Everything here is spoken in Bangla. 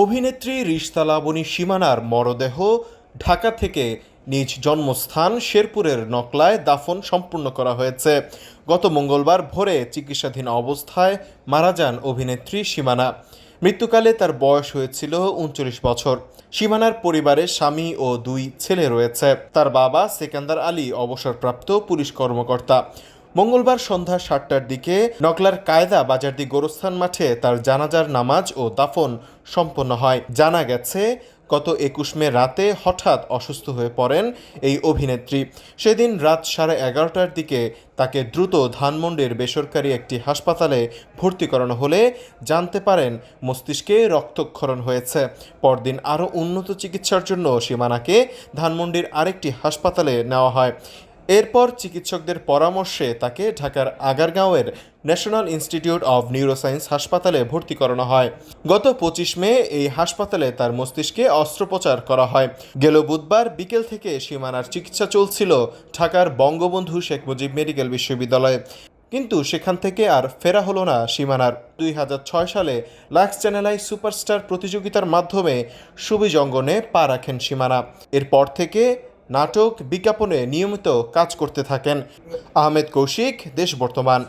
অভিনেত্রী রিশতা লাবণী সীমানার মরদেহ ঢাকা থেকে নিজ জন্মস্থান শেরপুরের নকলায় দাফন সম্পূর্ণ করা হয়েছে। গত মঙ্গলবার ভোরে চিকিৎসাধীন অবস্থায় মারা যান অভিনেত্রী সীমানা। মৃত্যুকালে তার বয়স হয়েছিল উনচল্লিশ বছর। সীমানার পরিবারে স্বামী ও দুই ছেলে রয়েছে। তার বাবা সেকান্দার আলী অবসরপ্রাপ্ত পুলিশ কর্মকর্তা। মঙ্গলবার সন্ধ্যা সাতটার দিকে নকলার কায়দা বাজারদি গোরস্থান মাঠে তার জানাজার নামাজ ও দাফন সম্পন্ন হয়। জানা গেছে, গত একুশ মে রাতে হঠাৎ অসুস্থ হয়ে পড়েন এই অভিনেত্রী। সেদিন রাত সাড়ে এগারোটার দিকে তাকে দ্রুত ধানমন্ডির বেসরকারি একটি হাসপাতালে ভর্তি করানো হলে জানতে পারেন মস্তিষ্কে রক্তক্ষরণ হয়েছে। পরদিন আরও উন্নত চিকিৎসার জন্য সীমানাকে ধানমন্ডির আরেকটি হাসপাতালে নেওয়া হয়। এরপর চিকিৎসকদের পরামর্শে তাকে ঢাকার আগারগাঁওয়ের ন্যাশনাল ইনস্টিটিউট অব নিউরোসায়েন্স হাসপাতালে ভর্তি করানো হয়। গত পঁচিশ মে এই হাসপাতালে তার মস্তিষ্কে অস্ত্রোপচার করা হয়। গেল বুধবার বিকেল থেকে সীমানার চিকিৎসা চলছিল ঢাকার বঙ্গবন্ধু শেখ মুজিব মেডিকেল বিশ্ববিদ্যালয়ে। কিন্তু সেখান থেকে আর ফেরা হলো না সীমানার দুই হাজার ছয় সালে লাক্স চ্যানেলাই সুপারস্টার প্রতিযোগিতার মাধ্যমে সুবিজ অঙ্গনে পা রাখেন সীমানা। এরপর থেকে নাটক বিজ্ঞাপনে নিয়মিত কাজ করতে থাকেন। আহমেদ কৌশিক দেশ বর্তমান।